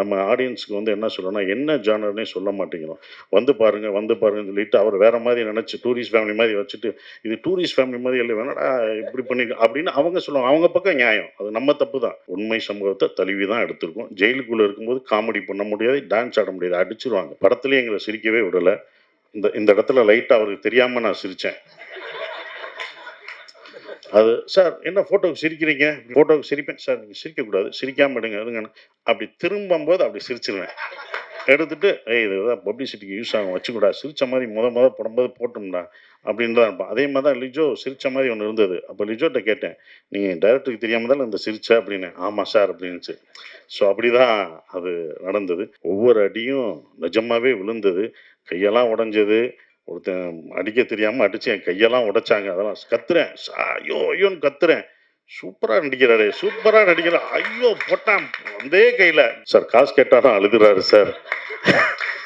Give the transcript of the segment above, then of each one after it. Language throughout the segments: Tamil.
நம்ம ஆடியன்ஸுக்கு வந்து என்ன சொல்லணும்னா என்ன ஜானர்னே சொல்ல மாட்டேங்கிறோம். வந்து பாருங்கள் வந்து பாருங்கன்னு சொல்லிட்டு அவர் வேறு மாதிரி நினச்சி டூரிஸ்ட் ஃபேமிலி மாதிரி வச்சுட்டு இது டூரிஸ்ட் ஃபேமிலி மாதிரி இல்லை வேணாடா இப்படி பண்ணி அப்படின்னு அவங்க சொல்லுவாங்க. அவங்க பக்கம் நியாயம். அது நம்ம தப்பு தான். உண்மை சம்பவத்தை தழுவி தான் எடுத்திருக்கோம். ஜெயிலுக்குள்ளே இருக்கும்போது காமெடி பண்ண முடியாது டான்ஸ் ஆட முடியாது அடிச்சிருவாங்க. படத்துலேயே எங்களை சிரிக்கவே விடலை. இந்த இந்த இடத்துல லைட்டாக அவருக்கு தெரியாமல் நான் சிரித்தேன் அது சார் என்ன ஃபோட்டோவுக்கு சிரிக்கிறீங்க? ஃபோட்டோவுக்கு சிரிப்பேன். சார் நீங்கள் சிரிக்கக்கூடாது. சிரிக்காமல் எடுங்க எடுங்க அப்படி திரும்பும்போது அப்படி சிரிச்சிருவேன். எடுத்துட்டு ஏய் இதுதான் பப்ளிசிட்டிக்கு யூஸ் ஆகும் வச்சுக்கூடா. சிரிச்ச மாதிரி முத முத போடும்போது போட்டோம்டா. அப்படின்னு தான் இருப்பான். அதே மாதிரி தான் லிஜோ சிரித்த மாதிரி ஒன்று இருந்தது. அப்போ லிஜோட்ட கேட்டேன் நீங்கள் டைரக்டருக்கு தெரியாமல் தான் இந்த சிரிச்ச? அப்படின்னு. ஆமாம் சார் அப்படின்னுச்சு. ஸோ அப்படி தான் அது நடந்தது. ஒவ்வொரு அடியும் நிஜமாகவே விழுந்தது. கையெல்லாம் உடஞ்சது. ஒருத்தன் அடிக்க தெரியாமல் அடிச்சு என் கையெல்லாம் உடைச்சாங்க. அதெல்லாம் கத்துறேன். ஐயோ ஐயோன்னு கத்துறேன். சூப்பரா நடிக்கிறாரு சூப்பரா நடிக்கிறார். ஐயோ போட்டான். வந்தே கையில. சார் காசு கேட்டாலும் அழுதுறாரு சார்.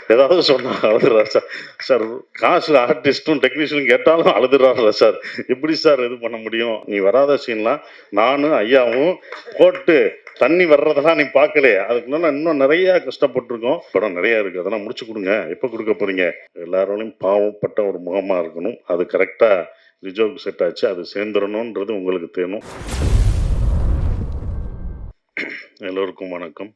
ஏதாவது சொன்னா அழுதுறாரு சார். சார் காசு ஆர்டிஸ்டும் டெக்னீஷியனும் கேட்டாலும் அழுதுறாருல சார். எப்படி சார் இது பண்ண முடியும்? நீ வராத சீன்லாம் நானும் ஐயாவும் போட்டு தண்ணி வர்றதெல்லாம் நீ பார்க்கலையே? அதுக்கு இன்னும் நிறைய கஷ்டப்பட்டிருக்கோம். படம் நிறைய இருக்கு. அதெல்லாம் முடிச்சு கொடுங்க. எப்போ கொடுக்க போறீங்க? எல்லாரோடையும் பாவப்பட்ட ஒரு முகமா இருக்கணும். அது கரெக்டா ரிஜோவுக்கு செட் ஆச்சு. அது சேர்ந்துடணுன்றது உங்களுக்கு தேணும். எல்லோருக்கும் வணக்கம்.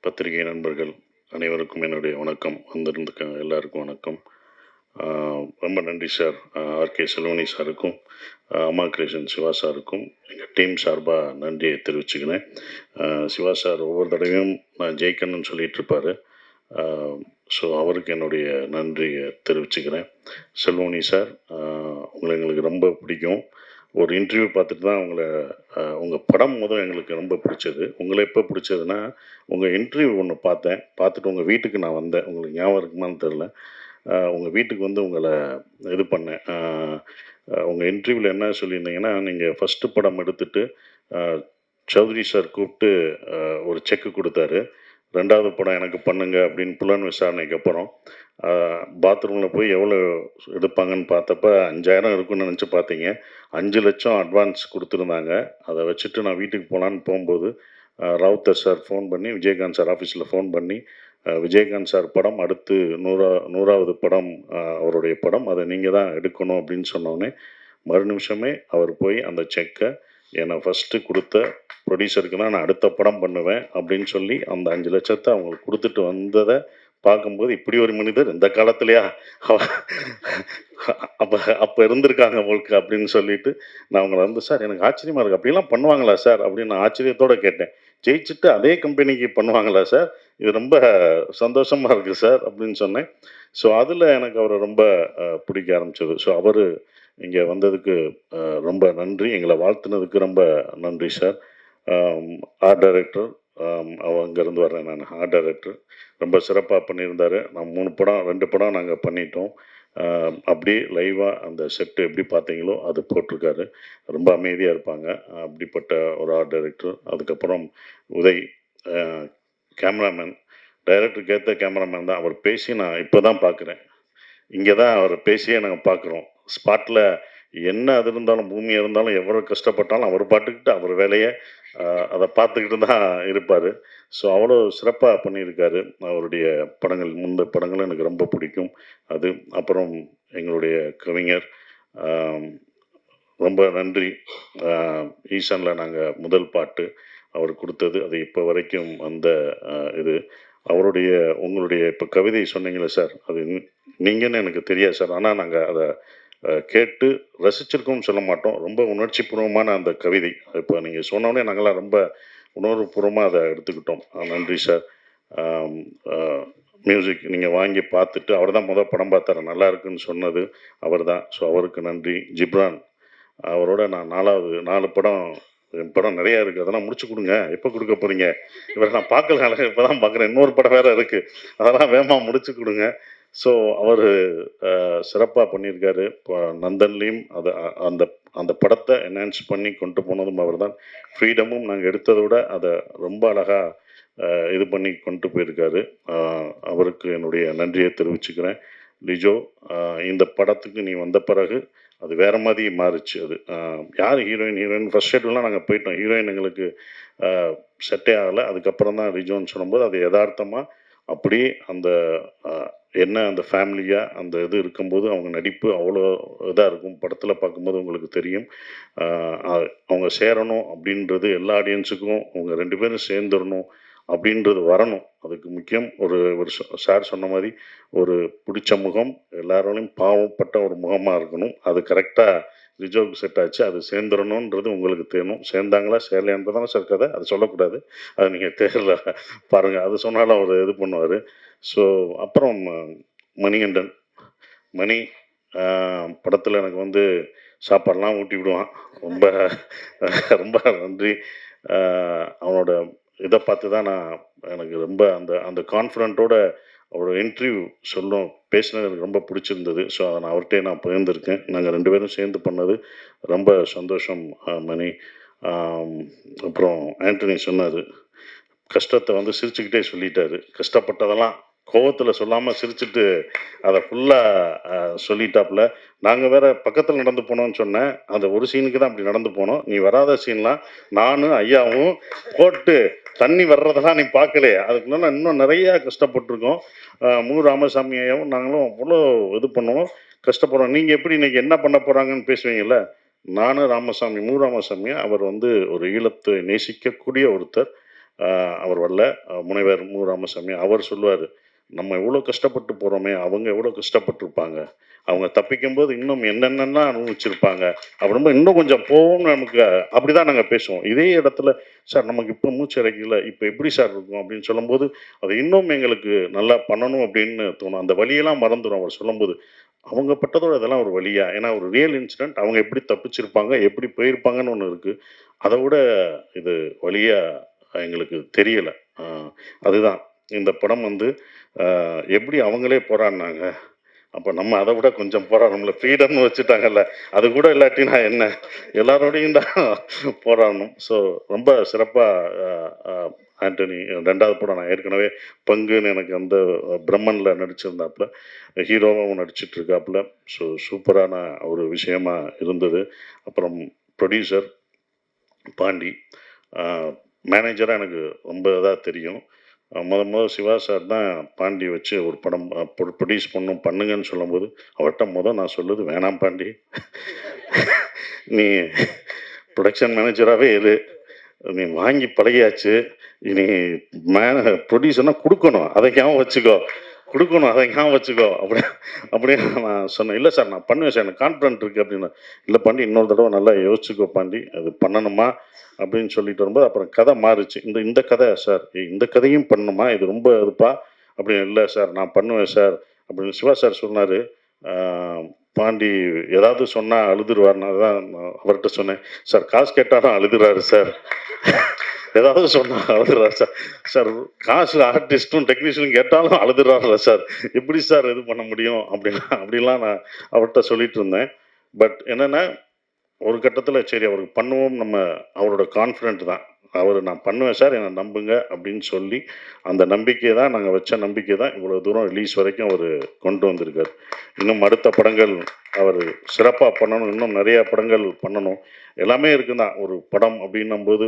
பத்திரிகை நண்பர்கள் அனைவருக்கும் என்னுடைய வணக்கம். வந்திருந்துக்க எல்லாருக்கும் வணக்கம். ரொம்ப நன்றி சார். ஆர்கே செல்வனி சாருக்கும் அம்மா கிருஷ்ணன் சிவா சாருக்கும் எங்கள் டீம் சார்பாக நன்றியை தெரிவிச்சுக்கினேன் சிவா சார் ஒவ்வொரு தடவையும் நான் ஜெயிக்கணும்னு சொல்லிட்டு இருப்பார். ஸோ அவருக்கு என்னுடைய நன்றியை தெரிவிச்சுக்கிறேன். செல்வனி சார் உங்களை எங்களுக்கு ரொம்ப பிடிக்கும். ஒரு இன்டர்வியூ பார்த்துட்டு தான் உங்களை உங்கள் படம் முதல் எங்களுக்கு ரொம்ப பிடிச்சது. உங்களை எப்போ பிடிச்சதுன்னா உங்கள் இன்டர்வியூ ஒன்று பார்த்தேன். பார்த்துட்டு உங்கள் வீட்டுக்கு நான் வந்தேன். உங்களுக்கு ஞாபகம் இருக்குமான்னு தெரில உங்கள் வீட்டுக்கு வந்து உங்களை இது பண்ணேன் உங்கள் இன்டர்வியூவில் என்ன சொல்லியிருந்தீங்கன்னா நீங்கள் ஃபஸ்ட்டு படம் எடுத்துட்டு சௌத்ரி சார் கூப்பிட்டு ஒரு செக்கு கொடுத்தாரு. ரெண்டாவது படம் எனக்கு பண்ணுங்க அப்படின்னு புலன் விசாரணைக்கு அப்புறம் பாத்ரூமில் போய் எவ்வளோ எடுப்பாங்கன்னு பார்த்தப்ப அஞ்சாயிரம் இருக்குன்னு நினச்சி பார்த்தீங்க. அஞ்சு லட்சம் அட்வான்ஸ் கொடுத்துருந்தாங்க. அதை வச்சுட்டு நான் வீட்டுக்கு போகலான்னு போகும்போது ஆஹ் ராவுத்தர் சார் ஃபோன் பண்ணி விஜயகாந்த் சார் ஆஃபீஸில் ஃபோன் பண்ணி விஜயகாந்த் சார் படம் அடுத்து நூறா நூறாவது படம் அவருடைய படம். அதை நீங்கள் தான் எடுக்கணும் அப்படின்னு சொன்னோடனே மறு நிமிஷமே அவர் போய் அந்த செக்கை என்னை ஃபஸ்ட்டு கொடுத்த ப்ரொடியூசருக்கு தான் நான் அடுத்த படம் பண்ணுவேன் அப்படின்னு சொல்லி அந்த அஞ்சு லட்சத்தை அவங்களுக்கு கொடுத்துட்டு வந்ததை பார்க்கும்போது இப்படி ஒரு மனிதர் இந்த காலத்துலையா? அப்போ அப்போ இருந்திருக்காங்க அவங்களுக்கு அப்படின்னு சொல்லிட்டு நான் அவங்கள வந்து சார் எனக்கு ஆச்சரியமாக இருக்கு. அப்படிலாம் பண்ணுவாங்களா சார்? அப்படின்னு நான் ஆச்சரியத்தோடு கேட்டேன். ஜெயிச்சுட்டு அதே கம்பெனிக்கு பண்ணுவாங்களா சார்? இது ரொம்ப சந்தோஷமாக இருக்குது சார் அப்படின்னு சொன்னேன். ஸோ அதில் எனக்கு அவரை ரொம்ப பிடிக்க ஆரம்பிச்சது. ஸோ அவர் இங்கே வந்ததுக்கு ரொம்ப நன்றி. எங்களை வாழ்த்துனதுக்கு ரொம்ப நன்றி சார். ஆர்ட் டைரக்டர் அங்கேருந்து வர்றேன் நான். ஆர்ட் டைரக்டர் ரொம்ப சிறப்பாக பண்ணியிருந்தாரு. நான் மூணு படம் ரெண்டு படம் நாங்கள் பண்ணிட்டோம். அப்படியே லைவாக அந்த செட்டு எப்படி பார்த்தீங்களோ அது போட்டிருக்காரு. ரொம்ப அமைதியாக இருப்பாங்க. அப்படிப்பட்ட ஒரு ஆர்ட் டைரக்டர் அதுக்கப்புறம் உதய் கேமராமேன் டைரக்டர் ஏற்ற கேமராமேன் தான். அவர் பேசி நான் இப்போ தான் பார்க்குறேன் இங்கே தான் அவர் பேசியே நாங்கள் பார்க்குறோம் ஸ்பாட்டில் என்ன அது இருந்தாலும் பூமியாக இருந்தாலும் எவ்வளோ கஷ்டப்பட்டாலும் அவர் பாட்டுக்கிட்டு அவர் வேலையை அதை பார்த்துக்கிட்டு தான் இருப்பார். ஸோ அவ்வளோ சிறப்பாக பண்ணியிருக்காரு. அவருடைய படங்கள் முந்த படங்களும் எனக்கு ரொம்ப பிடிக்கும். அது அப்புறம் எங்களுடைய கவிஞர் ரொம்ப நன்றி. ஈசனில் ஈசானில் நாங்கள் முதல் பாட்டு. அவர் கொடுத்தது. அது இப்போ வரைக்கும் அந்த இது அவருடைய உங்களுடைய இப்போ கவிதை சொன்னீங்களே சார் அது நீங்கன்னு எனக்கு தெரியாது சார். ஆனால் நாங்கள் அதை கேட்டு ரசிச்சிருக்கோம்னு சொல்ல மாட்டோம். ரொம்ப உணர்ச்சிபூர்வமான அந்த கவிதை. இப்போ நீங்கள் சொன்னோடனே நாங்களாம் ரொம்ப உணர்வுபூர்வமாக அதை எடுத்துக்கிட்டோம். நன்றி சார். மியூசிக் நீங்கள் வாங்கி பார்த்துட்டு அவர் தான் முதல் படம் பார்த்தார். நல்லா இருக்குன்னு சொன்னது அவர் தான் ஸோ அவருக்கு நன்றி. ஜிப்ரான் அவரோட நான் நாலாவது நாலு படம் படம் நிறையா இருக்குது அதெல்லாம் முடிச்சு கொடுங்க. எப்போ கொடுக்க போகிறீங்க இவரை நான் பார்க்கல இப்போ தான் பார்க்குறேன். இன்னொரு படம் வேறு இருக்குது அதெல்லாம் வேகமாக முடிச்சு கொடுங்க. ஸோ அவர் சிறப்பாக பண்ணியிருக்காரு. இப்போ நந்தன்லேயும் அதை அந்த அந்த படத்தை என்ஹான்ஸ் பண்ணி கொண்டு போனதும் அவர் தான் ஃப்ரீடமும் நாங்கள் எடுத்ததை விட அதை ரொம்ப அழகாக இது பண்ணி கொண்டு போயிருக்காரு. அவருக்கு என்னுடைய நன்றியை தெரிவிச்சுக்கிறேன். லிஜோ இந்த படத்துக்கு நீ வந்த பிறகு அது வேற மாதிரி மாறுச்சு. அது யார் ஹீரோயின் ஹீரோயின்? ஃபர்ஸ்ட் ஷெட்யூல்லாம் நாங்கள் போயிட்டோம். ஹீரோயின் எங்களுக்கு செட்டே ஆகலை. அதுக்கப்புறம் தான் ரிஜோன்னு சொல்லும்போது அது யதார்த்தமாக அப்படியே அந்த என்ன அந்த ஃபேமிலியாக அந்த இது இருக்கும்போது அவங்க நடிப்பு அவ்வளோ இதாக இருக்கும். படத்தில் பார்க்கும்போது உங்களுக்கு தெரியும். அவங்க சேரணும் அப்படின்றது எல்லா ஆடியன்ஸுக்கும் அவங்க ரெண்டு பேரும் சேர்ந்துடணும். அப்படின்றது வரணும். அதுக்கு முக்கியம் ஒரு ஒரு சார் சொன்ன மாதிரி ஒரு பிடிச்ச முகம் எல்லாரோடையும் பாவப்பட்ட ஒரு முகமாக இருக்கணும். அது கரெக்டாக ரிஜோவுக்கு செட் ஆச்சு. அது சேர்ந்துடணுன்றது உங்களுக்கு தேணும் சேர்ந்தாங்களா சேரலையான்றதான சார் கதை. அது சொல்லக்கூடாது. அது நீங்கள் தேரில் பாருங்கள் அது சொன்னாலும் அவர் இது பண்ணுவார். ஸோ அப்புறம் மணிகண்டன். மணி படத்தில் எனக்கு வந்து சாப்பாடெலாம் ஊட்டி விடுவான். ரொம்ப ரொம்ப நன்றி. அவனோட இதை பார்த்து தான் நான் எனக்கு ரொம்ப அந்த அந்த கான்ஃபிடண்ட்டோட அவரோட இன்டர்வியூ சொல்லும் பேசினது எனக்கு ரொம்ப பிடிச்சிருந்தது. ஸோ அதை நான் அவர்கிட்டே நான் பகிர்ந்திருக்கேன். நாங்கள் ரெண்டு பேரும் சேர்ந்து பண்ணது ரொம்ப சந்தோஷம் மணி. அப்புறம் ஆண்டனி சொன்னார் கஷ்டத்தை வந்து சிரிச்சுக்கிட்டே சொல்லிட்டாரு. கஷ்டப்பட்டதெல்லாம் கோவத்தில் சொல்லாமல் சிரிச்சுட்டு அதை ஃபுல்லாக சொல்லிட்டாப்புல. நாங்கள் வேற பக்கத்தில் நடந்து போனோம்னு சொன்னேன். அந்த ஒரு சீனுக்கு தான் அப்படி நடந்து போனோம். நீ வராத சீன்லாம் நானும் ஐயாவும் போட்டு தண்ணி வர்றதெல்லாம் நீ பார்க்கலையே. அதுக்கு இன்னும் நிறையா கஷ்டப்பட்டிருக்கோம். மு ராமசாமி ஐயாவும் நாங்களும் அவ்வளோ இது பண்ணுவோம். கஷ்டப்படுறோம். நீங்கள் எப்படி இன்றைக்கி என்ன பண்ண போகிறாங்கன்னு பேசுவீங்கள்ல நானும் ராமசாமி மு ராமசாமி அவர் வந்து ஒரு ஈழத்தை நேசிக்கக்கூடிய ஒருத்தர். அவர் வரல. முனைவர் மு ராமசாமி அவர் சொல்லுவார் நம்ம எவ்வளோ கஷ்டப்பட்டு போகிறோமே அவங்க எவ்வளோ கஷ்டப்பட்டிருப்பாங்க. அவங்க தப்பிக்கும் போது இன்னும் என்னென்னலாம் அனுபவிச்சிருப்பாங்க அப்புறமா இன்னும் கொஞ்சம் போவோம்னு நமக்கு அப்படிதான் நாங்கள் பேசுவோம். இதே இடத்துல சார் நமக்கு இப்போ மூச்சு இறக்கல இப்போ எப்படி சார் இருக்கும்? அப்படின்னு சொல்லும்போது அது இன்னும் எங்களுக்கு நல்லா பண்ணணும் அப்படின்னு தோணும். அந்த வழியெல்லாம் மறந்துடும் அவர் சொல்லும்போது. அவங்க பட்டதோட இதெல்லாம் ஒரு வழியா? ஏன்னா ஒரு ரியல் இன்சிடென்ட் அவங்க எப்படி தப்பிச்சிருப்பாங்க எப்படி போயிருப்பாங்கன்னு ஒன்று இருக்குது அதை விட இது வழியாக எங்களுக்கு தெரியலை. அதுதான். இந்த படம் வந்து எப்படி அவங்களே போராடினாங்க? அப்போ நம்ம அதை விட கொஞ்சம் போராடணும்ல. ஃப்ரீடம்னு வச்சுட்டாங்கல்ல. அது கூட இல்லாட்டி நான் என்ன? எல்லாரோடையும் தான் போராடணும். ஸோ ரொம்ப சிறப்பாக ஆண்டனி ரெண்டாவது படம் நான் ஏற்கனவே பங்குன்னு எனக்கு அந்த பிரம்மனில் நடிச்சிருந்தாப்புல. ஹீரோவாகவும் நடிச்சிட்டு இருக்காப்புல ஸோ சூப்பரான ஒரு விஷயமா இருந்தது. அப்புறம் ப்ரொடியூசர் பாண்டி. மேனேஜராக எனக்கு ரொம்ப இதாக தெரியும். முத முத சிவா சார் தான் பாண்டி வச்சு ஒரு படம் ப்ரொடியூஸ் பண்ணும் பண்ணுங்கன்னு சொல்லும்போது அவர்கிட்ட முத நான் சொல்லுது வேணாம் பாண்டி. நீ ப்ரொடக்ஷன் மேனேஜராகவே இரு. நீ வாங்கி பழகியாச்சு. நீ மேன ப்ரொடியூசர்னால் கொடுக்கணும். அதை ஞாபகம் வச்சுக்கோ. கொடுக்கணும். அதை ஞாபகம் வச்சுக்கோ. அப்படி அப்படின்னு நான் சொன்னேன். இல்லை சார் நான் பண்ணுவேன் சார். எனக்கு கான்ஃபிடென்ட் இருக்குது அப்படின்னு. இல்லை பாண்டி இன்னொரு தடவை நல்லா யோசிச்சுக்கோ பாண்டி. அது பண்ணணுமா? அப்படின்னு சொல்லிட்டு வரும்போது அப்புறம் கதை மாறுச்சு. இந்த இந்த கதை சார் இந்த கதையும் பண்ணணுமா? இது ரொம்ப இதுப்பா அப்படின்னு இல்லை சார் நான் பண்ணுவேன் சார். அப்படின்னு சிவா சார் சொன்னார். பாண்டி ஏதாவது சொன்னால் அழுதுருவார் நான் தான் அவர்கிட்ட சொன்னேன். சார் காசு கேட்டாலும் அழுதுறாரு சார். ஏதாவது சொன்னால் அழுதுறாரு சார். சார் காசு ஆர்டிஸ்ட்டும் டெக்னீஷியனும் கேட்டாலும் அழுதுறாருல சார். எப்படி சார் இது பண்ண முடியும்? அப்படின்னா அப்படிலாம் நான் அவர்கிட்ட சொல்லிட்டு இருந்தேன். பட் என்னென்னா ஒரு கட்டத்தில் சரி அவருக்கு பண்ணுவோம். நம்ம அவரோட கான்ஃபிடென்ட் தான். அவர் நான் பண்ணுவேன் சார். என்னை நம்புங்க. அப்படின்னு சொல்லி அந்த நம்பிக்கை தான் நாங்கள் வச்ச நம்பிக்கை தான் இவ்வளோ தூரம் ரிலீஸ் வரைக்கும் அவர் கொண்டு வந்திருக்கார். இன்னும் அடுத்த படங்கள் அவர் சிறப்பாக பண்ணணும். இன்னும் நிறையா படங்கள் பண்ணணும். எல்லாமே இருக்குது தான் ஒரு படம் அப்படின்னும்போது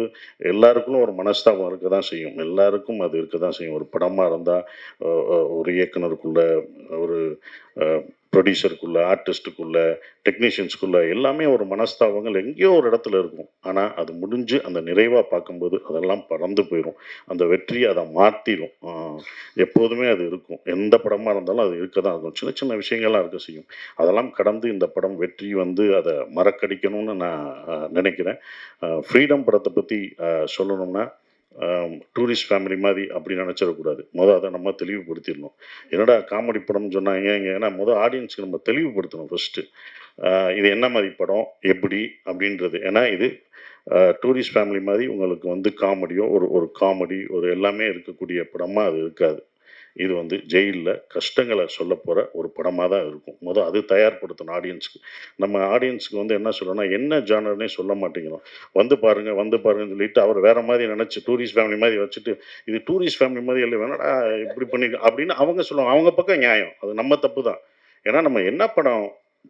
எல்லாருக்கும் ஒரு மனஸ்தாபம் இருக்க தான் செய்யும். எல்லாருக்கும் அது இருக்க தான் செய்யும். ஒரு படமாக இருந்தால் ஒரு இயக்குனருக்குள்ள ஒரு ப்ரொடியூசருக்குள்ள ஆர்டிஸ்ட்டுக்குள்ள டெக்னீஷியன்ஸ்குள்ள எல்லாமே ஒரு மனஸ்தாபங்கள் எங்கேயோ ஒரு இடத்துல இருக்கும். ஆனால் அது முடிஞ்சு அந்த நிறைவாக பார்க்கும்போது அதெல்லாம் பறந்து போயிடும் அந்த வெற்றி அதை மாற்றிடும் எப்போதுமே அது இருக்கும். எந்த படமாக இருந்தாலும் அது இருக்க தான் இருக்கும். சின்ன சின்ன விஷயங்கள்லாம் இருக்க செய்யும். அதெல்லாம் கடந்து இந்த படம் வெற்றி வந்து அதை மறக்கடிக்கணும்னு நான் நினைக்கிறேன். ஃப்ரீடம் படத்தை பற்றி சொல்லணும்னா டூரிஸ்ட் ஃபேமிலி மாதிரி அப்படி நினச்சிடக்கூடாது. மொதல் அதை நம்ம தெளிவுபடுத்திடணும். என்னடா காமெடி படம்னு சொன்னாங்க ஏன்னா மொதல் ஆடியன்ஸுக்கு நம்ம தெளிவுபடுத்தணும் ஃபஸ்ட்டு இது என்ன மாதிரி படம் எப்படி அப்படின்றது. ஏன்னா இது டூரிஸ்ட் ஃபேமிலி மாதிரி உங்களுக்கு வந்து காமெடியோ ஒரு ஒரு காமெடி ஒரு எல்லாமே இருக்கக்கூடிய படமாக அது இருக்காது. இது வந்து ஜெயிலில் கஷ்டங்களை சொல்ல போகிற ஒரு படமாக தான் இருக்கும். மொதல் அது தயார்படுத்தணும் ஆடியன்ஸுக்கு நம்ம ஆடியன்ஸுக்கு வந்து என்ன சொல்லணும்னா என்ன ஜானர்னே சொல்ல மாட்டேங்கிறோம் வந்து பாருங்க வந்து பாருங்கன்னு சொல்லிட்டு அவர் வேற மாதிரி நினச்சி டூரிஸ்ட் ஃபேமிலி மாதிரி வச்சுட்டு இது டூரிஸ்ட் ஃபேமிலி மாதிரி இல்லை வேணாடா இப்படி பண்ணி அப்படின்னு அவங்க சொல்லுவாங்க. அவங்க பக்கம் நியாயம். அது நம்ம தப்பு தான் ஏன்னா நம்ம என்ன படம்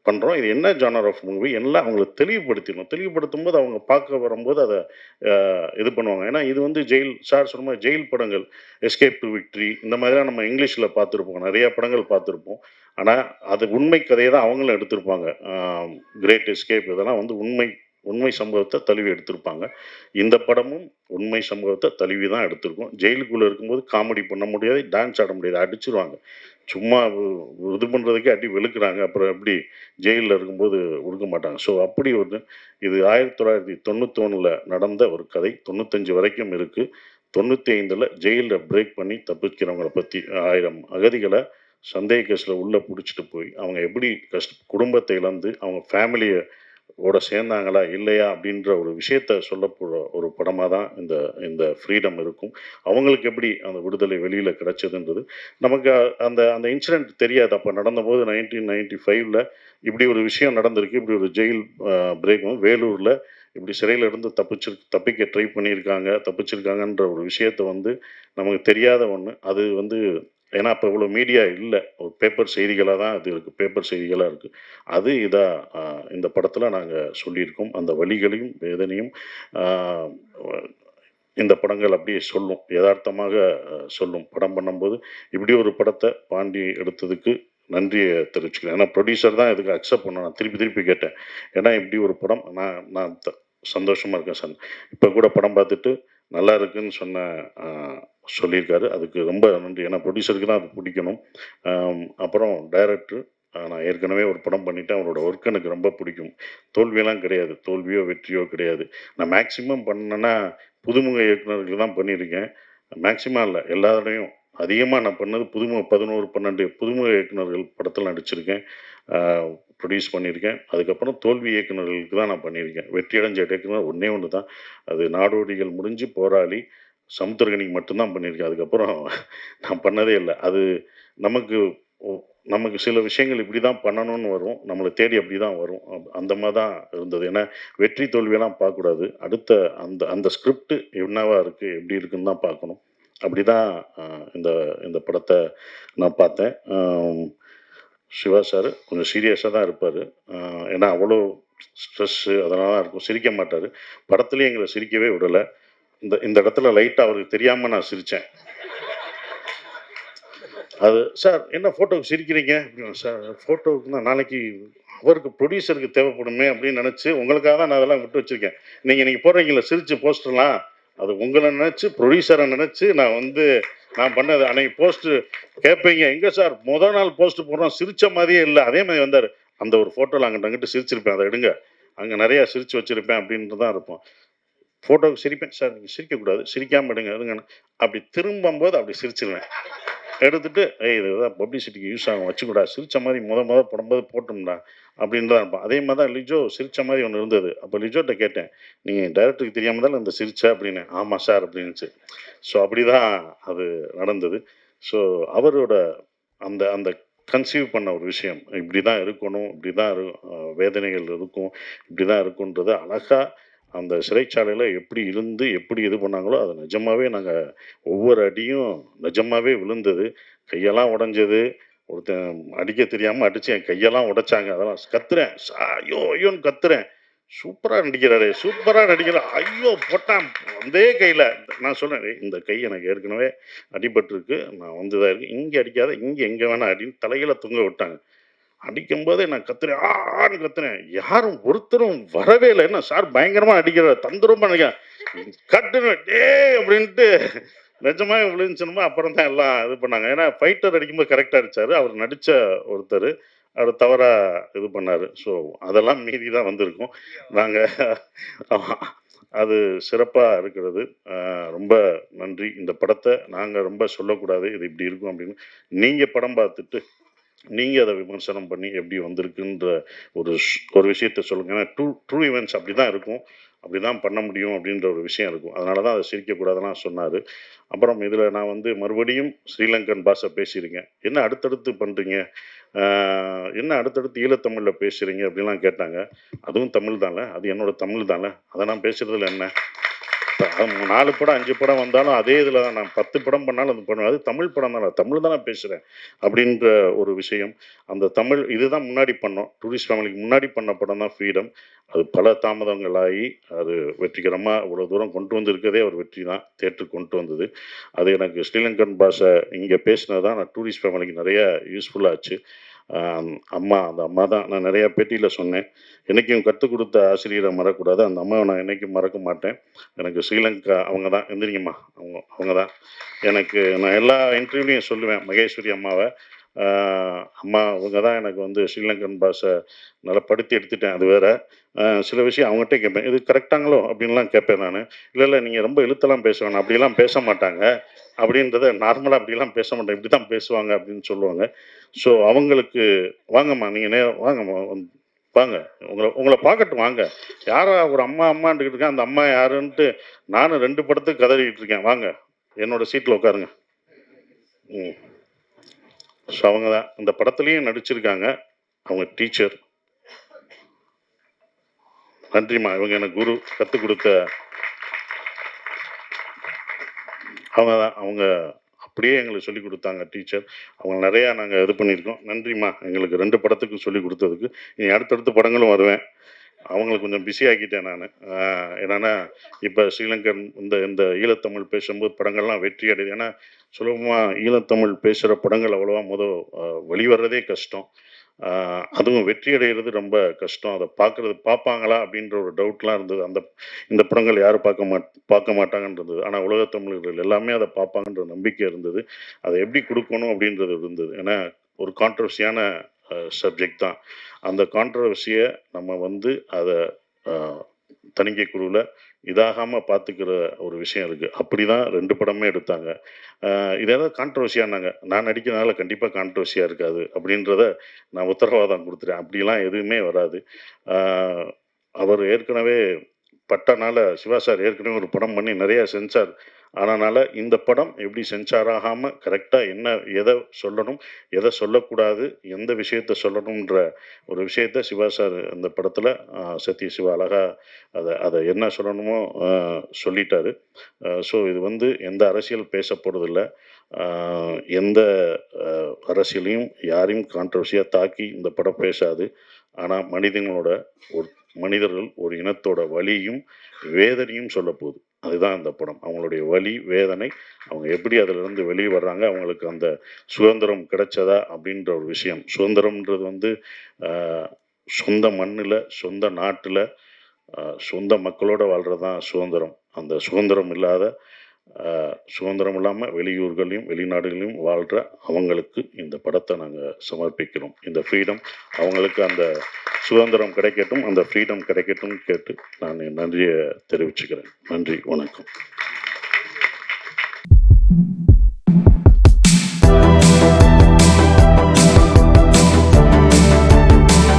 பண்ணுறோம் இது என்ன ஜானர் ஆஃப் மூவி எல்லாம் அவங்களுக்கு தெளிவுபடுத்திடணும். தெளிவுபடுத்தும் போது அவங்க பார்க்க வரும்போது அதை இது பண்ணுவாங்க. ஏன்னா இது வந்து ஜெயில் சார் சொன்ன மாதிரி ஜெயில் படங்கள் எஸ்கேப் டு விக்ட்ரி இந்த மாதிரிலாம் நம்ம இங்கிலீஷில் பார்த்துருப்போம். நிறைய படங்கள் பார்த்துருப்போம். ஆனால் அது உண்மை கதையை தான் அவங்களும் எடுத்திருப்பாங்க. கிரேட் எஸ்கேப் இதெல்லாம் வந்து உண்மை உண்மை சம்பவத்தை தழுவி எடுத்திருப்பாங்க. இந்த படமும் உண்மை சம்பவத்தை தழுவி தான் எடுத்திருக்கோம். ஜெயிலுக்குள்ளே இருக்கும்போது காமெடி பண்ண முடியாது டான்ஸ் ஆட முடியாது அடிச்சிருவாங்க. சும்மா இது பண்ணுறதுக்கே அடி வெளுக்கிறாங்க அப்புறம் எப்படி ஜெயிலில் இருக்கும்போது கொடுக்க மாட்டாங்க. ஸோ அப்படி ஒரு இது ஆயிரத்தி தொள்ளாயிரத்தி தொண்ணூத்தொன்னில் நடந்த ஒரு கதை. தொண்ணூத்தஞ்சு வரைக்கும் இருக்குது தொண்ணூற்றி ஐந்தில் ஜெயிலில் பிரேக் பண்ணி தப்பிக்கிறவங்கள பற்றி ஆயிரம் அகதிகளை சந்தேக கேஸில் உள்ளே பிடிச்சிட்டு போய் அவங்க எப்படி கஷ்ட குடும்பத்தை இழந்து அவங்க ஃபேமிலியை ஓட சேர்ந்தாங்களா இல்லையா அப்படின்ற ஒரு விஷயத்த சொல்ல ஒரு படமாக தான் இந்த இந்த ஃப்ரீடம் இருக்கும். அவங்களுக்கு எப்படி அந்த விடுதலை வெளியில் கிடைச்சதுன்றது? நமக்கு அந்த அந்த இன்சிடெண்ட் தெரியாது. அப்போ நடந்தபோது நைன்டீன் நைன்டி ஃபைவ்ல இப்படி ஒரு விஷயம் நடந்திருக்கு. இப்படி ஒரு ஜெயில் பிரேக் வந்து வேலூரில் இப்படி சிறையில் இருந்து தப்பிச்சு தப்பிக்க ட்ரை பண்ணியிருக்காங்க தப்பிச்சிருக்காங்கன்ற ஒரு விஷயத்த வந்து நமக்கு தெரியாத ஒன்று அது வந்து ஏன்னா அப்போ இவ்வளோ மீடியா இல்லை. ஒரு பேப்பர் செய்திகளாக தான் அது இருக்குது பேப்பர் செய்திகளாக இருக்குது அது இதாக இந்த படத்தில் நாங்கள் சொல்லியிருக்கோம். அந்த வழிகளையும் வேதனையும் இந்த படங்கள் அப்படியே சொல்லும். யதார்த்தமாக சொல்லும். படம் பண்ணும்போது இப்படி ஒரு படத்தை பாண்டி எடுத்ததுக்கு நன்றியை தெரிவிச்சுக்கிறேன். ஏன்னா ப்ரொடியூசர் தான் இதுக்கு அக்செப்ட் பண்ண நான் திருப்பி திருப்பி கேட்டேன். ஏன்னா இப்படி ஒரு படம் நான் நான் த- இருக்கேன் சார் இப்போ கூட படம் பார்த்துட்டு நல்லா இருக்குன்னு சொன்ன சொல்லியிருக்காரு. அதுக்கு ரொம்ப நன்றி. ஏன்னா ப்ரொடியூசருக்கு தான் அது பிடிக்கணும். அப்புறம் டைரக்டர் நான் ஏற்கனவே ஒரு படம் பண்ணிவிட்டேன் அவரோட ஒர்க் எனக்கு ரொம்ப பிடிக்கும். தோல்வியெல்லாம் கிடையாது. தோல்வியோ வெற்றியோ கிடையாது. நான் மேக்ஸிமம் பண்ணேன்னா புதுமுக இயக்குநர்கள் தான் பண்ணியிருக்கேன். மேக்ஸிமம் இல்லை. எல்லா அதிகமாக நான் பண்ணது புதுமுக பதினோரு பன்னெண்டு புதுமுக இயக்குனர்கள் படத்தில் நடிச்சிருக்கேன். ப்ரொடியூஸ் பண்ணியிருக்கேன். அதுக்கப்புறம் தோல்வி இயக்குனர்களுக்கு தான் நான் பண்ணியிருக்கேன். வெற்றி அடைஞ்ச இயக்குனர் ஒன்றே ஒன்று தான் அது நாடோடிகள் முடிஞ்சு போராளி சமுத்திரகனிக்கு மட்டும்தான் பண்ணியிருக்கேன். அதுக்கப்புறம் நான் பண்ணதே இல்லை. அது நமக்கு நமக்கு சில விஷயங்கள் இப்படி தான் பண்ணணும்னு வரும். நம்மளை தேடி அப்படி தான் வரும் அந்த மாதிரி தான் இருந்தது. ஏன்னா வெற்றி தோல்வியெல்லாம் பார்க்கக்கூடாது. அடுத்த அந்த அந்த ஸ்கிரிப்ட் என்னவா இருக்குது எப்படி இருக்குன்னு தான் பார்க்கணும். அப்படி தான் இந்த இந்த படத்தை நான் பார்த்தேன். சிவா சார் கொஞ்சம் சீரியஸாக தான் இருப்பார். ஏன்னா அவ்வளோ ஸ்ட்ரெஸ்ஸு அதெல்லாம் தான் இருக்கும். சிரிக்க மாட்டார். படத்துலேயும் எங்களை சிரிக்கவே விடலை. இந்த இந்த இடத்துல லைட்டாக அவருக்கு தெரியாமல் நான் சிரித்தேன் அது சார் என்ன ஃபோட்டோவுக்கு சிரிக்கிறீங்க? சார் ஃபோட்டோவுக்கு தான் நாளைக்கு அவருக்கு ப்ரொடியூசருக்கு தேவைப்படுமே அப்படின்னு நினச்சி உங்களுக்காக தான் நான் அதெல்லாம் விட்டு வச்சுருக்கேன். நீங்கள் இன்றைக்கி போடுறீங்களா சிரித்து போஸ்டர்லாம்? அது உங்களை நினச்சி ப்ரொடியூசரை நினச்சி நான் வந்து நான் பண்ணது அன்னைக்கு போஸ்ட்டு கேட்பீங்க எங்கே சார் முதல் நாள் போஸ்ட் போடுறோம் சிரித்த மாதிரியே இல்லை. அதே மாதிரி வந்தார். அந்த ஒரு ஃபோட்டோவில் அங்கிட்ட அங்கிட்டு சிரிச்சிருப்பேன். அதை எடுங்க. அங்கே நிறையா சிரித்து வச்சுருப்பேன் அப்படின்ட்டு தான் இருப்போம். ஃபோட்டோவுக்கு சிரிப்பேன். சார் நீங்கள் சிரிக்கக்கூடாது சிரிக்காமல் எடுங்க எடுங்க அப்படி திரும்பும்போது அப்படி சிரிச்சிருவேன். எடுத்துட்டு ஏய் இதுதான் பப்ளிசிட்டிக்கு யூஸ் ஆகும் வச்சுக்கூடா. சிரிச்ச மாதிரி முத முத போடும்போது போட்டோம்டா அப்படின்னு தான் இருப்பான். அதே மாதிரி தான் லிஜோ சிரிச்ச மாதிரி ஒன்று இருந்தது. அப்போ லிஜோட்ட கேட்டேன் நீங்கள் டைரக்டருக்கு தெரியாமல் தான் இந்த சிரிச்ச? அப்படின்னு. ஆமாம் சார் அப்படின்னுச்சு. ஸோ அப்படி தான் அது நடந்தது. ஸோ அவரோட அந்த அந்த கன்சீவ் பண்ண ஒரு விஷயம். இப்படி தான் இருக்கணும் இப்படி தான் இரு வேதனைகள் இருக்கும் இப்படி தான் இருக்குன்றது அழகாக அந்த சிறைச்சாலையில் எப்படி இருந்து எப்படி இது பண்ணாங்களோ அது நிஜமாவே நாங்கள் ஒவ்வொரு அடியும் நிஜமாகவே விழுந்தது. கையெல்லாம் உடஞ்சது. ஒருத்தன் அடிக்க தெரியாமல் அடிச்சு என் கையெல்லாம் உடைச்சாங்க. அதெல்லாம் கத்துறேன். ஐயோ ஐயோன்னு கத்துறேன். சூப்பராக நடிக்கிறாரு சூப்பராக நடிக்கிறார். ஐயோ போட்டான். அதே கையில். நான் சொன்னேன் இந்த கை எனக்கு ஏற்கனவே அடிபட்டிருக்கு. நான் வந்து தான் இருக்கு இங்கே அடிக்காத இங்கே எங்கே வேணால் அடின்னு தலையில் தொங்க விட்டாங்க. அடிக்கும்போதே நான் கத்துறேன். ஆன்னு கத்துறேன். யாரும் ஒருத்தரும் வரவே இல்லை. என்ன சார் பயங்கரமா அடிக்கிறார் தந்திரமா நினைக்கிறேன். கட்டுனு டே அப்படின்ட்டு நிஜமாக விழுந்துச்சுமா அப்புறம் தான் எல்லாம் இது பண்ணாங்க. ஏன்னா ஃபைட்டர் அடிக்கும்போது கரெக்டாக அடித்தார் அவர் நடித்த ஒருத்தர். அவர் தவறாக இது பண்ணார். ஸோ அதெல்லாம் மீதி தான் வந்திருக்கும். நாங்கள் அது சிறப்பாக இருக்கிறது. ரொம்ப நன்றி. இந்த படத்தை நாங்கள் ரொம்ப சொல்லக்கூடாது. இது இப்படி இருக்கும் அப்படின்னு. நீங்கள் படம் பார்த்துட்டு நீங்கள் அதை விமர்சனம் பண்ணி எப்படி வந்திருக்குன்ற ஒரு ஒரு விஷயத்த சொல்லுங்கள் ஏன்னா ட்ரூ ட்ரூ இவெண்ட்ஸ் அப்படி தான் இருக்கும். அப்படி தான் பண்ண முடியும் அப்படின்ற ஒரு விஷயம் இருக்கும். அதனால தான் அதை சிரிக்கக்கூடாதுலாம் சொன்னார். அப்புறம் இதில் நான் வந்து மறுபடியும் ஸ்ரீலங்கன் பாஷை பேசியிருக்கேன். என்ன அடுத்தடுத்து பண்ணுறீங்க என்ன அடுத்தடுத்து ஈழத்தமிழில் பேசுகிறீங்க அப்படிலாம் கேட்டாங்க. அதுவும் தமிழ் தானே அது என்னோட தமிழ் தானே அதை நான் பேசுகிறதுல என்ன? நாலு படம் அஞ்சு படம் வந்தாலும் அதே இதில் தான். நான் பத்து படம் பண்ணாலும் அது பண்ணுவேன். அது தமிழ் படம் தான். நான் தமிழ் தான் நான் பேசுகிறேன் அப்படின்ற ஒரு விஷயம். அந்த தமிழ் இதுதான் முன்னாடி பண்ணோம். டூரிஸ்ட் ஃபேமிலிக்கு முன்னாடி பண்ண படம் தான் ஃப்ரீடம் அது பல தாமதங்களாகி அது வெற்றிகரமாக இவ்வளோ தூரம் கொண்டு வந்திருக்கதே ஒரு வெற்றி தான். தேட்டருக்கு கொண்டு வந்தது. அது எனக்கு ஸ்ரீலங்கன் பாஷை இங்கே பேசினது தான். நான் டூரிஸ்ட் ஃபேமிலிக்கு நிறைய யூஸ்ஃபுல்லாச்சு அம்மா அந்த அம்மா தான். நான் நிறையா பேட்டியில் சொன்னேன். என்னைக்கும் கற்றுக் கொடுத்த ஆசிரியரை மறக்கக்கூடாது. அந்த அம்மாவை நான் என்றைக்கும் மறக்க மாட்டேன். எனக்கு ஸ்ரீலங்கா அவங்க தான். எந்திரிங்கம்மா. அவங்க அவங்க தான். எனக்கு நான் எல்லா இன்டர்வியூலையும் சொல்லுவேன் மகேஸ்வரி அம்மாவை. அம்மா அவங்க தான் எனக்கு வந்து ஸ்ரீலங்கன் பாஷை நல்லா படுத்தி எடுத்துட்டேன். அது வேற. சில விஷயம் அவங்ககிட்ட கேட்பேன். இது கரெக்டாங்களோ அப்படின்லாம் கேட்பேன் நான். இல்லை இல்லை நீங்கள் ரொம்ப இழுத்தெல்லாம் பேசுவேன் அப்படிலாம் பேச மாட்டாங்க. அப்படின்றத நார்மலாக அப்படிலாம் பேச மாட்டேன் இப்படி தான் பேசுவாங்க அப்படின்னு சொல்லுவாங்க. ஸோ அவங்களுக்கு வாங்கம்மா நீங்கள் நே வாங்கம்மா வாங்க. உங்களை உங்களை பார்க்கட்டும் வாங்க. யாரா ஒரு அம்மா அம்மான்ட்டு இருக்கேன் அந்த அம்மா யாருன்ட்டு நானும் ரெண்டு படத்துக்கு கதறிக்கிட்டு இருக்கேன். வாங்க. என்னோட சீட்டில் உட்காருங்க. ம். ஸோ அவங்க தான். இந்த படத்துலேயும் நடிச்சிருக்காங்க. அவங்க டீச்சர் நன்றிம்மா. இவங்க எனக்கு குரு கற்றுக் கொடுத்த அவங்க தான். அவங்க அப்படியே எங்களுக்கு சொல்லி கொடுத்தாங்க டீச்சர். அவங்க நிறையா நாங்கள் இது பண்ணியிருக்கோம். நன்றிம்மா. எங்களுக்கு ரெண்டு படத்துக்கும் சொல்லி கொடுத்ததுக்கு. இனி அடுத்தடுத்த படங்களும் வருவேன். அவங்களை கொஞ்சம் பிஸி ஆக்கிட்டேன் நான். என்னென்னா இப்போ ஸ்ரீலங்கன் இந்த இந்த ஈழத்தமிழ் பேசும்போது படங்கள்லாம் வெற்றி அடையுது. ஏன்னா சுலபமாக ஈழத்தமிழ் பேசுகிற படங்கள் அவ்வளோவா முத வெளிவர்றதே கஷ்டம். அதுவும் வெற்றி அடைகிறது ரொம்ப கஷ்டம். அதை பார்க்குறது பார்ப்பாங்களா அப்படின்ற ஒரு டவுட்லாம் இருந்தது. அந்த இந்த படங்கள் யாரும் பார்க்க மாட் பார்க்க மாட்டாங்கன்றது. ஆனால் உலக தமிழர்கள் எல்லாமே அதை பார்ப்பாங்கன்ற நம்பிக்கை இருந்தது. அதை எப்படி கொடுக்கணும் அப்படின்றது இருந்தது. ஏன்னா ஒரு கான்ட்ரவர்சியான சப்ஜெக்ட் தான். அந்த கான்ட்ரவர்சியை நம்ம வந்து அதை தணிக்கை குழுவில் இதாகாமல் பார்த்துக்கிற ஒரு விஷயம் இருக்குது அப்படி தான் ரெண்டு படமே எடுத்தாங்க. ஆஹ் இது ஏதாவது கான்ட்ரவர்சியானாங்க நான் நடிக்கிறதுனால கண்டிப்பாக கான்ட்ரவர்சியாக இருக்காது அப்படின்றத நான் உத்தரவாதம் கொடுத்துட்டேன். அப்படிலாம் எதுவுமே வராது. அவர் ஏற்கனவே பட்டனால சிவா சார் ஏற்கனவே ஒரு படம் பண்ணி நிறைய சென்சார் அதனால் இந்த படம் எப்படி சென்சார் ஆகாமல் கரெக்டாக என்ன எதை சொல்லணும் எதை சொல்லக்கூடாது எந்த விஷயத்த சொல்லணுன்ற ஒரு விஷயத்த சிவா சார் அந்த படத்தில் சத்ய சிவா அழகா அதை அதை என்ன சொல்லணுமோ சொல்லிட்டாரு. ஸோ இது வந்து எந்த அரசியல் பேச எந்த அரசியலையும் யாரையும் கான்ட்ரவர்சியாக தாக்கி இந்த படம் பேசாது. ஆனால் மனிதங்களோட ஒரு மனிதர்கள் ஒரு இனத்தோட வழியும் வேதனையும் சொல்ல போகுது அதுதான் அந்த படம். அவங்களுடைய வலி வேதனை அவங்க எப்படி அதிலிருந்து வெளியே வர்றாங்க அவங்களுக்கு அந்த சுதந்திரம் கிடைச்சதா அப்படின்ற ஒரு விஷயம். சுதந்திரம்ன்றது வந்து சொந்த மண்ணில் சொந்த நாட்டில் சொந்த மக்களோட வாழ்கிறது தான் சுதந்திரம். அந்த சுதந்திரம் இல்லாத சுதந்திரம் இல்லாமல் வெளியூர்களையும் வெளிநாடுகளையும் வாழ்கிற அவங்களுக்கு இந்த படத்தை நாங்கள் சமர்ப்பிக்கிறோம். இந்த ஃப்ரீடம் அவங்களுக்கு அந்த சுதந்திரம் கிடைக்கட்டும் அந்த ஃப்ரீடம் கிடைக்கட்டும் கேட்டு நான் நன்றியை தெரிவிச்சுக்கிறேன். நன்றி வணக்கம்.